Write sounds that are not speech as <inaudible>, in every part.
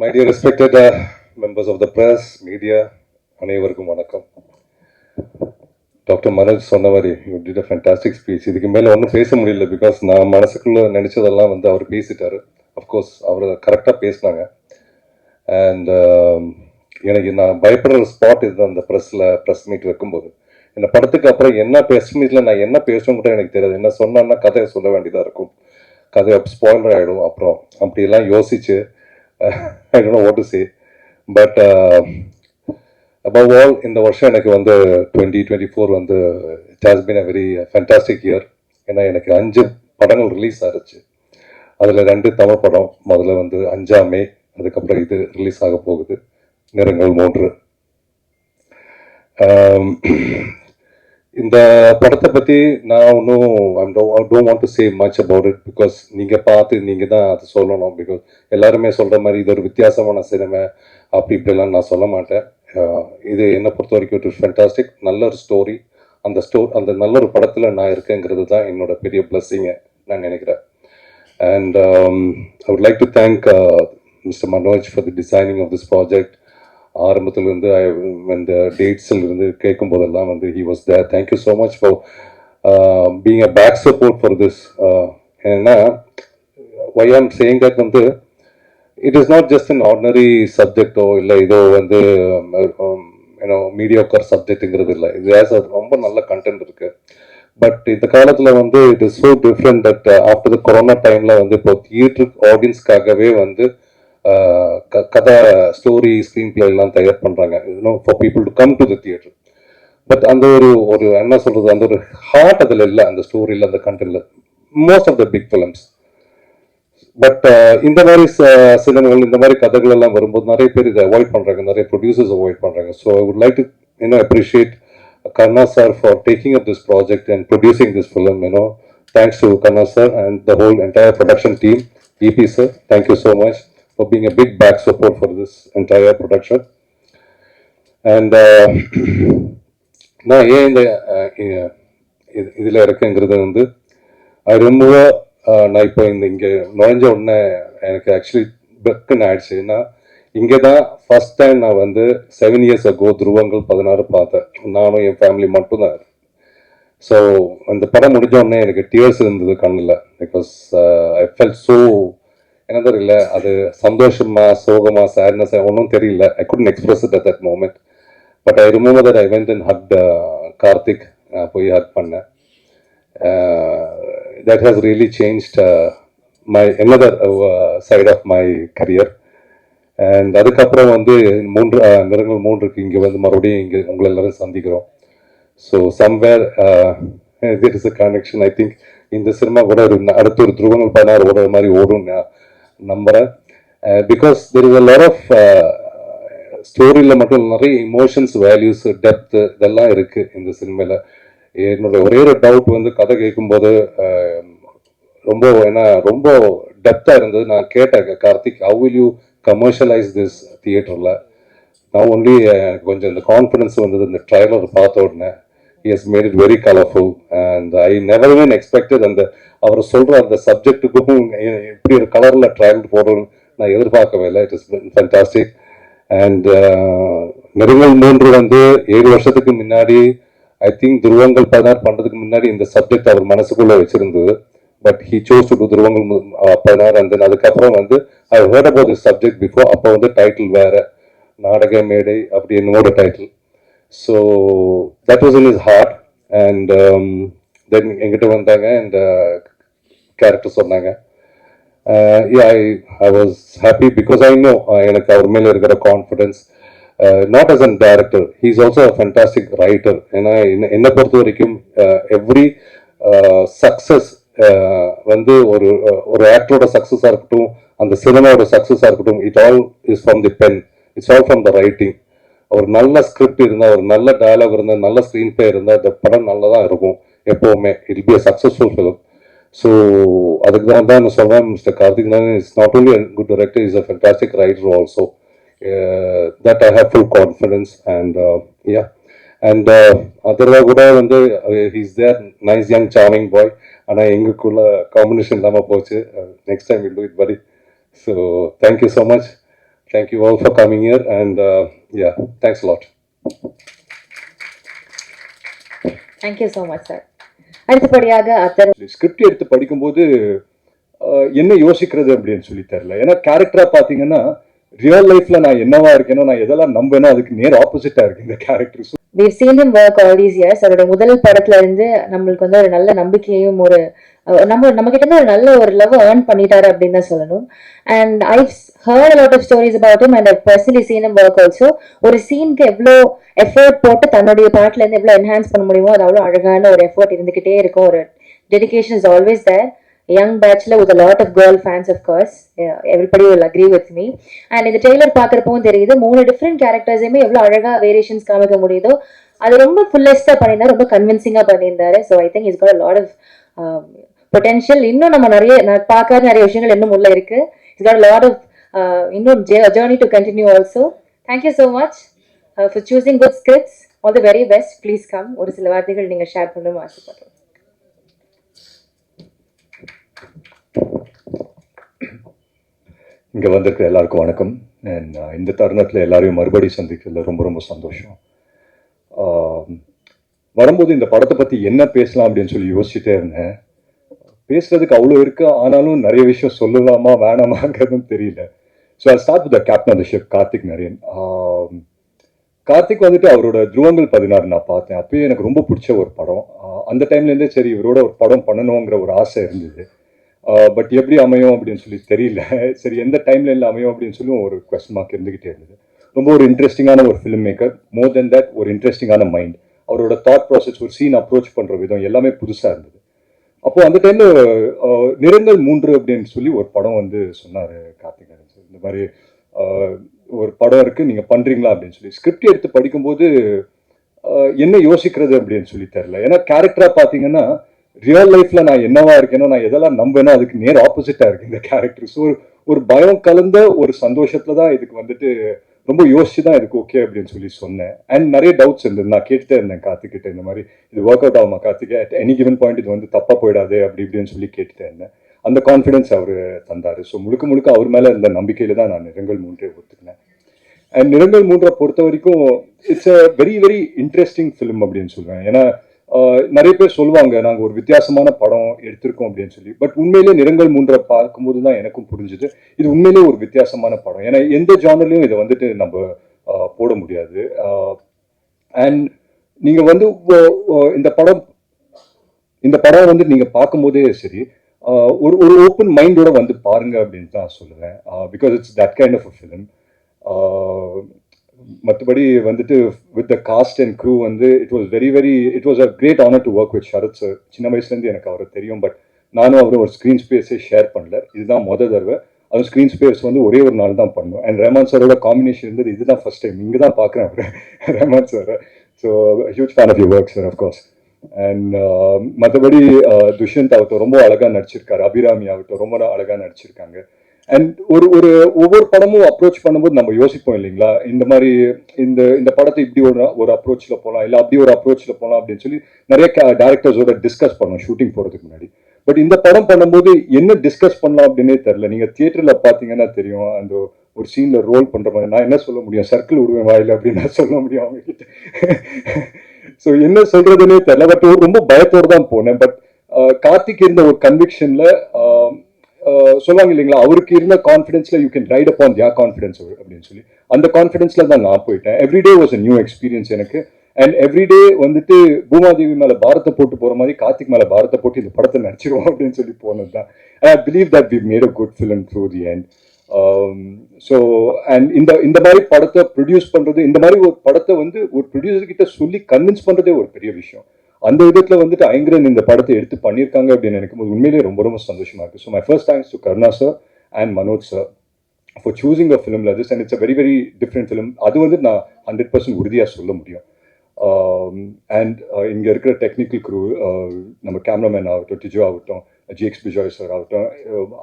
My dear respected members of the press media அனைவருக்கும் வணக்கம். Doctor Manoj சொன்ன மாதிரி you did a fantastic speech இதுக்கு மேலே ஒன்றும் பேச முடியல பிகாஸ் நான் மனசுக்குள்ள நினச்சதெல்லாம் வந்து அவர் பேசிட்டாரு. அஃப்கோர்ஸ் அவர் கரெக்டாக பேசினாங்க. அண்ட் எனக்கு நான் பயப்படுற ஸ்பாட் இதுதான் அந்த ப்ரெஸ்ஸில் ப்ரெஸ் மீட் வைக்கும்போது. இந்த படத்துக்கு அப்புறம் என்ன ப்ரெஸ் மீட்டில் நான் என்ன பேசணும் கூட எனக்கு தெரியாது. என்ன சொன்னேன்னா கதையை சொல்ல வேண்டியதாக இருக்கும். கதை ஸ்பாயிலர் ஆகிடும் அப்புறம் அப்படியெல்லாம் யோசிச்சு I don't what to say but above all இந்த வருஷம் எனக்கு வந்து டுவெண்ட்டி டுவெண்ட்டி ஃபோர் வந்து it has a very fantastic year ஏன்னா எனக்கு அஞ்சு படங்கள் ரிலீஸ் ஆகிருச்சு அதில் ரெண்டு தமிழ் படம் முதல்ல வந்து அஞ்சாம் மே அதுக்கப்புறம் இது ரிலீஸ் ஆக போகுது. நிறங்கள் மூன்று. இந்த படத்தை பற்றி நான் ஒன்றும் don't want to say much about it because நீங்கள் பார்த்து நீங்கள் தான் அது சொல்லணும். பிகாஸ் எல்லாருமே சொல்கிற மாதிரி இது ஒரு வித்தியாசமான சினிமை அப்படி இப்படிலாம் நான் சொல்ல மாட்டேன். Uh, இது என்னை பொறுத்த வரைக்கும் இட் ஃபென்டாஸ்டிக் நல்ல ஒரு ஸ்டோரி அந்த ஸ்டோ அந்த நல்ல ஒரு படத்தில் நான் இருக்கேங்கிறது தான் என்னோட பெரிய பிளஸ்ஸிங்கை நான் நினைக்கிறேன். And I would like to thank mister Manoj for the designing of this project ஆரம்பத்திலிருந்து இந்த டேட்ஸிலிருந்து கேட்கும் போதெல்லாம் வந்து he was there thank you so much for being a back support for this ஏன்னா ஒய் ஆம் சேயிங் தட் வந்து it is not just an ordinary சப்ஜெக்டோ இல்லை இதோ வந்து ஏன்னோ மீடியோக்கர் சப்ஜெக்ட்டுங்கிறது இல்லை. இது ஆஸ் ரொம்ப நல்ல கண்டென்ட் இருக்கு. பட் இந்த காலத்தில் வந்து it is so different that after the corona டைமில் வந்து இப்போ தியேட்டருக்கு ஆடியன்ஸ்க்காகவே வந்து கதை ஸ்டோரி ஸ்க்ரீன் பிளே எல்லாம் தயார் பண்ணுறாங்க you know for people to come to the theatre but அந்த ஒரு ஒரு என்ன சொல்கிறது அந்த ஒரு ஹார்ட் அதில் இல்லை. அந்த ஸ்டோரியில் அந்த கண்டென்ட்ல most of the big films but இந்த மாதிரி ச- இந்த மாதிரி கதைகள் எல்லாம் வரும்போது நிறைய பேர் இதை அவாய்ட் பண்ணுறாங்க நிறைய ப்ரொடியூசர்ஸ் அவாய்ட் பண்ணுறாங்க so I would like to you know appreciate Karna sir for taking up this project and producing this film you know thanks to Karna sir and the whole entire production team EP sir thank you so much for being a big back support for this entire production. And uh, <clears throat> நான் ஏன் இந்த இதில் இருக்குங்கிறது இது- வந்து அது ரொம்ப நான் இப்போ இந்த இங்கே நுழைஞ்ச உடனே எனக்கு ஆக்சுவலி பெக்குன்னு ஆயிடுச்சு. ஏன்னா இங்கே தான் ஃபர்ஸ்ட் டைம் நான் வந்து செவன் இயர்ஸ் அகோ துருவங்கள் பதினாறு பார்த்தேன். நானும் என் ஃபேமிலி மட்டும்தான் ஸோ அந்த படம் முடிஞ்ச உடனே எனக்கு டியர்ஸ் இருந்தது கண்ணில். பிகாஸ் ஐ ஃபெல் ஸோ என்ன தெரியல அது சந்தோஷமா சோகமா சேட்னஸ் ஒன்றும் தெரியல. I couldn't express it at that moment but I remove that I went and hug Karthik போய் ஹக் பண்ணேன். That has really change my another side of my career and அதுக்கப்புறம் வந்து மூன்று uh, நிறங்கள் மூன்றுக்கு இங்கே வந்து மறுபடியும் இங்கே உங்களை எல்லாரும் சந்திக்கிறோம். So somewhere there is a connection I think இந்த சினிமா கூட ஒரு அடுத்த ஒரு துருவங்கள் பதினாறு ஓடுற மாதிரி ஓடும் நம்புகிறேன் because there is a lot of ஸ்டோரியில் மட்டும் நிறைய இமோஷன்ஸ் வேல்யூஸ் டெப்த் இதெல்லாம் இருக்கு இந்த சினிமாவில் என்னோட ஒரே ஒரு டவுட் வந்து கதை கேட்கும்போது um, ரொம்ப ஏன்னா ரொம்ப டெப்த்தாக இருந்தது. நான் கேட்டேன் Karthik how will you commercialise this தியேட்டரில் நான் ஒன்லி uh, கொஞ்சம் இந்த கான்ஃபிடன்ஸ் வந்தது. இந்த ட்ரைலர் பார்த்த உடனே is made it very colourful and I never even expected அந்த அவர் சொல்கிற அந்த சப்ஜெக்ட்டுக்கும் இப்படி ஒரு கலரில் ட்ரையல் போடணும்னு நான் எதிர்பார்க்கவே இல்லை. இட் இஸ் ஃபண்டாஸ்டிக் அண்ட் நெருங்கல் மூன்று வந்து ஏழு வருஷத்துக்கு முன்னாடி ஐ திங்க் துருவங்கள் பதினாறு பண்ணுறதுக்கு முன்னாடி இந்த சப்ஜெக்ட் அவர் மனசுக்குள்ளே வச்சுருந்தது. But he chose to Dhruvangal பதினாறு அந்த அதுக்கப்புறம் வந்து I heard about this subject before அப்போ வந்து டைட்டில் வேறு நாடக மேடை அப்படி என்னோட title so that was in is heart and then எங்கிட்ட வந்தாங்க இந்த கேரக்டர் சொன்னாங்க. I I was happy because I know எனக்கு அவர் மேலே இருக்கிற confidence not as an director he is also fantastic writer ஏன்னா என்ன- என்னை பொறுத்த வரைக்கும் எவ்ரி சக்ஸஸ் வந்து ஒரு ஒரு ஆக்டரோட சக்ஸஸாக இருக்கட்டும் அந்த சினிமாவோட சக்ஸஸாக இருக்கட்டும் it all is from the pen it's all from the writing ஒரு நல்ல ஸ்கிரிப்ட் இருந்தால் ஒரு நல்ல டயலாக் இருந்தால் நல்ல ஸ்க்ரீன் பிளே இருந்தால் இந்த படம் நல்லதாக இருக்கும் எப்போவுமே. It be a successful film so அதுக்கு தான் தான் நான் சொல்கிறேன் மிஸ்டர் கார்த்திக் நான் is not only good director is a fantastic writer also that I have full confidence and yeah and அதெல்லாம் கூட வந்து he's there nice young charming boy ஆனால் எங்களுக்குள்ள காம்பினேஷன் இல்லாமல் போச்சு. Next time will do it படி so thank you so much Thank you all for coming here, and uh, yeah, thanks a lot. Thank you so much sir அடுத்தபடியாக other script எடுத்து படிக்கும்போது என்ன யோசிக்கிறது அப்படின்னு சொல்லி தெரியல. ஏன்னா கேரக்டரா பாத்தீங்கன்னா ரியல் லைஃப்ல நான் என்னவா இருக்கேனோ நான் எதெல்லாம் நம்பேனோ அதுக்கு நேர் ஆப்போசிட்டா இருக்கு இந்த character we've seen him work all these years. அவருடைய முதல் படத்துல இருந்து நம்மளுக்கு வந்து ஒரு நல்ல நம்பிக்கையும் ஒரு நம்ம நம்ம கிட்ட ஒரு நல்ல ஒரு லவ் ஏர்ன் பண்ணிட்டாரு அப்படின்னு தான் சொல்லணும். And I heard lot of stories about him and personally seen him work also ஒரு சீனுக்கு எவ்வளோ எஃபர்ட் போட்டு தன்னுடைய பாட்டுல இருந்து எவ்வளோ என்ஹான்ஸ் பண்ண முடியுமோ அது அவ்வளோ அழகான ஒரு எஃபர்ட் இருந்துகிட்டே இருக்கும். ஒரு dedication is always there young பேட்ச்ல with lot of girl fans of course everybody will agree with me and இந்த ட்ரெய்லர் பார்க்குறப்பவும் தெரியுது மூணு டிஃப்ரெண்ட் கேரக்டர்ஸையுமே எவ்வளோ அழகாக வேரியேஷன்ஸ் காமிக்க முடியுதோ அது ரொம்ப ஃபுல்லஸ்டாக பண்ணியிருந்தாரு ரொம்ப கன்வின்சிங்காக பண்ணியிருந்தாரு. So I think is got lot of potential இன்னும் நம்ம நிறைய நான் பார்க்காத நிறைய விஷயங்கள் இன்னும் உள்ள இருக்கு. இஸ் காட் லாட் ஆஃப் இன்னும் journey to continue also thank you so much for choosing good scripts all the very best please come ஒரு சில வார்த்தைகள் நீங்கள் ஷேர் பண்ணணும்னு ஆசைப்படுறோம். இங்கே வந்திருக்கிற எல்லாருக்கும் வணக்கம். And, uh, இந்த தருணத்தில் எல்லாரையும் மறுபடியும் சந்திக்கிறதுல ரொம்ப ரொம்ப சந்தோஷம். Um, வரும்போது இந்த படத்தை பற்றி என்ன பேசலாம் அப்படின்னு சொல்லி யோசிச்சுட்டே இருந்தேன். பேசுறதுக்கு அவ்வளோ இருக்கு ஆனாலும் நிறைய விஷயம் சொல்லலாமா வேணாமாங்கிறதும் தெரியல. So I start with captain of the ship Karthik Naren Karthik வந்துட்டு அவரோட துருவங்கள் பதினாறு நான் பார்த்தேன். அப்பயே எனக்கு ரொம்ப பிடிச்ச ஒரு படம். Uh, அந்த டைம்லேருந்தே சரி இவரோட ஒரு படம் பண்ணணுங்கிற ஒரு ஆசை இருந்தது. பட் எப்படி அமையும் அப்படின்னு சொல்லி தெரியல. சரி எந்த டைம்ல இல்லை அமையும் அப்படின்னு சொல்லி ஒரு கொஸ்டின் மார்க் இருந்துகிட்டே இருந்தது. ரொம்ப ஒரு இன்ட்ரெஸ்டிங்கான ஒரு film maker more then that ஒரு இன்ட்ரெஸ்டிங்கான மைண்ட் அவரோட தாட் ப்ராசஸ் ஒரு சீன் அப்ரோச் பண்ற விதம் எல்லாமே புதுசா இருந்தது. அப்போ அந்த டைம்ல நிறங்கள் மூன்று அப்படின்னு சொல்லி ஒரு படம் வந்து சொன்னாரு கார்த்திக் சார் இந்த மாதிரி ஒரு படம் இருக்கு நீங்க பண்றீங்களா அப்படின்னு சொல்லி. ஸ்கிரிப்ட் எடுத்து படிக்கும்போது என்ன யோசிக்கிறது அப்படின்னு சொல்லி தெரில ஏன்னா கேரக்டரா பாத்தீங்கன்னா ரியல் லைஃப்ல நான் என்னவா இருக்கேனோ நான் எதெல்லாம் நம்பேனோ அதுக்கு நேர் ஆப்போசிட்டா இருக்கு இந்த கேரக்டர் ஸோ ஒரு பயம் கலந்த ஒரு சந்தோஷத்துல தான் இதுக்கு வந்துட்டு ரொம்ப யோசிச்சு தான் இதுக்கு ஓகே அப்படின்னு சொல்லி சொன்னேன். அண்ட் நிறைய டவுட்ஸ் இருந்தது. நான் கேட்டுட்டே இருந்தேன் கார்த்திகிட்ட இந்த மாதிரி இது ஒர்க் அவுட் ஆகுமா கார்த்திகே? அட் எனி கிவன் பாயிண்ட் இது வந்து தப்பா போயிடாது அப்படி இப்படின்னு சொல்லி கேட்டுட்டே இருந்தேன். அந்த கான்ஃபிடன்ஸ் அவர் தந்தாரு. ஸோ முழுக்க முழுக்க அவர் மேல இருந்த நம்பிக்கையில தான் நான் நிறங்கள் மூன்றே ஒத்துக்கினேன். அண்ட் நிறங்கள் மூன்றை பொறுத்த வரைக்கும் it's a very very interesting film அப்படின்னு சொல்லுவேன் ஏன்னா நிறைய பேர் சொல்லுவாங்க நாங்கள் ஒரு வித்தியாசமான படம் எடுத்திருக்கோம் அப்படின்னு சொல்லி. பட் உண்மையிலே நிறங்கள் மூன்றை பார்க்கும்போது தான் எனக்கும் புரிஞ்சுது. இது உண்மையிலே ஒரு வித்தியாசமான படம். ஏன்னா எந்த ஜானர்லையும் இதை வந்துட்டு நம்ம போட முடியாது. அண்ட் நீங்கள் வந்து இந்த படம் இந்த படம் வந்து நீங்கள் பார்க்கும்போதே சரி ஒரு ஒரு ஓப்பன் மைண்டோட வந்து பாருங்க அப்படின்னு தான் சொல்லுவேன். Because it's that kind of a film மற்றபடி வந்துட்டு with the cast and crew வந்து it was very very it was a great honour to work with Sharath sir சின்ன வயசுலேருந்து எனக்கு அவரை தெரியும் பட் நானும் அவரும் ஒரு ஸ்க்ரீன் ஸ்பேஸே ஷேர் பண்ணல. இதுதான் மொதல் தடவை. அதுவும் ஸ்க்ரீன் ஸ்பேஸ் வந்து ஒரே ஒரு நாள் தான் பண்ணும். அண்ட் ரஹ்மான் சாரோட காம்பினேஷன் இருந்தது இதுதான் ஃபர்ஸ்ட் டைம் இங்கே தான் பார்க்குறேன் அவர். Rahman sir so huge fan of you work sir of course and மற்றபடி துஷ்யந்த் ஆகட்டும் ரொம்ப அழகாக நடிச்சிருக்காரு. அபிராமி ஆகட்டும் ரொம்ப அழகாக நடிச்சிருக்காங்க. அண்ட் ஒரு ஒரு ஒவ்வொரு படமும் அப்ரோச் பண்ணும்போது நம்ம யோசிப்போம் இல்லைங்களா? இந்த மாதிரி இந்த இந்த படத்தை இப்படி ஒரு ஒரு அப்ரோச்சில் போகலாம் இல்லை அப்படி ஒரு அப்ரோச்சில் போகலாம் அப்படின்னு சொல்லி நிறைய டேரக்டர்ஸோட டிஸ்கஸ் பண்ணோம் ஷூட்டிங் போகிறதுக்கு முன்னாடி. பட் இந்த படம் பண்ணும்போது என்ன டிஸ்கஸ் பண்ணலாம் அப்படின்னே தெரில நீங்கள் தியேட்டரில் பார்த்தீங்கன்னா தெரியும் அந்த ஒரு சீனில் ரோல் பண்ணுற மாதிரி. நான் என்ன சொல்ல முடியும்? சர்க்கிள் விடுவேன் வாயில் அப்படின்னு நான் சொல்ல முடியும் அவங்ககிட்ட. <laughs> ஸோ என்ன சொல்கிறதுனே தெரில பட் ரொம்ப பயத்தோடு தான் போனேன். பட் கார்த்திக் இருந்த ஒரு கன்விக்ஷனில் சொல்லுவாங்க இல்லைங்களா? அவருக்கு இருந்த கான்ஃபிடன்ஸ்ல you can write upon Diya confidence அப்படின்னு சொல்லி. அந்த கான்ஃபிடன்ஸ்ல தான் நான் போயிட்டேன். Everyday was a new experience எனக்கு. அண்ட் எவ்ரிடே வந்துட்டு பூமாதேவி மேல பாரத்தை போட்டு போற மாதிரி கார்த்திக் மேல பாரத்தை போட்டு இந்த படத்தை நடிச்சிருவோம் அப்படின்னு சொல்லி போனது தான். I believe that we made a good film through the and so and இந்த இந்த மாதிரி படத்தை ப்ரொடியூஸ் பண்றது இந்த மாதிரி ஒரு படத்தை வந்து ஒரு ப்ரொடியூசர் கிட்ட சொல்லி கன்வின்ஸ் பண்றதே ஒரு பெரிய விஷயம். அந்த விதத்துல வந்துட்டு ஐங்கரன் இந்த படத்தை எடுத்து பண்ணியிருக்காங்க அப்படின்னு நினைக்கும் போது உண்மையிலேயே ரொம்ப ரொம்ப சந்தோஷமா இருக்கு. So my first thanks to Karuna sir and Manoj sir for choosing a film லஜஸ் and it's a very very different film அது வந்து நான் ஹண்ட்ரட் பர்சன்ட் உறுதியாக சொல்ல முடியும். Um, அண்ட் uh, இங்கே இருக்கிற டெக்னிக்கல் க்ரூ uh, நம்ம கேமராமேன் ஆகட்டும் டிஜோ ஆகட்டும் ஜிஎக்ஸ் பிஜாய் சார் ஆகட்டும்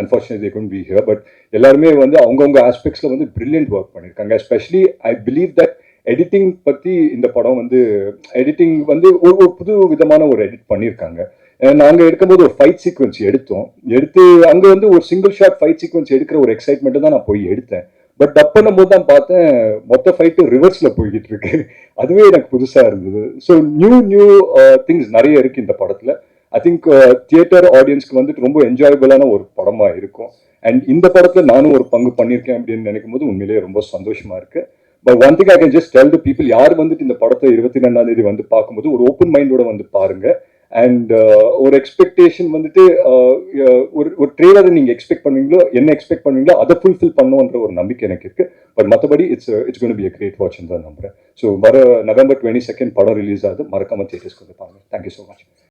unfortunately couldn't be here but எல்லாருமே வந்து அவங்கவுங்க ஆஸ்பெக்ட்ஸில் வந்து பிரில்லியன்ட் ஒர்க் பண்ணியிருக்காங்க. Especially I believe that editing பற்றி இந்த படம் வந்து எடிட்டிங் வந்து ஒரு ஒரு புது விதமான ஒரு எடிட் பண்ணியிருக்காங்க. நாங்கள் எடுக்கும்போது ஒரு ஃபைட் சீக்வன்ஸ் எடுத்தோம். எடுத்து அங்கே வந்து ஒரு சிங்கிள் ஷாட் ஃபைட் சீக்வன்ஸ் எடுக்கிற ஒரு எக்ஸைட்மெண்ட்டு தான் நான் போய் எடுத்தேன். பட் டப் பண்ணும்போது தான் பார்த்தேன் மொத்த ஃபைட்டு ரிவர்ஸில் போய்கிட்டு இருக்கு. அதுவே எனக்கு புதுசாக இருந்தது. ஸோ நியூ நியூ திங்ஸ் நிறைய இருக்கு இந்த படத்தில். ஐ திங்க் தியேட்டர் ஆடியன்ஸ்க்கு வந்துட்டு ரொம்ப என்ஜாயபிளான ஒரு படமாக இருக்கும். அண்ட் இந்த படத்தில் நானும் ஒரு பங்கு பண்ணியிருக்கேன் அப்படின்னு நினைக்கும் போது உண்மையிலேயே ரொம்ப சந்தோஷமாக இருக்குது but one thing I can just tell the people யார் வந்துட்டு இந்த படத்தை இருபத்தி ரெண்டாம் தேதி வந்து பார்க்கும்போது ஒரு ஓப்பன் மைண்டோட வந்து பாருங்க. அண்ட் uh, ஒரு எக்ஸ்பெக்டேஷன் வந்துட்டு uh, uh, ஒரு ஒரு ட்ரெய்லரை நீங்க எக்ஸ்பெக்ட் பண்ணுவீங்களோ என்ன எக்ஸ்பெக்ட் பண்ணுவீங்களோ அதை ஃபுல்ஃபில் பண்ணுவோன்ற ஒரு நம்பிக்கை எனக்கு இருக்கு. பட் மற்றபடி it's it's gonna be a great watch தான் நம்புறேன். ஸோ வர நவம்பர் டுவெண்ட்டி செகண்ட் படம் ரிலீஸ் ஆகுது. மறக்காம தேட்டர்ஸ் வந்து பாருங்க. Thank you so much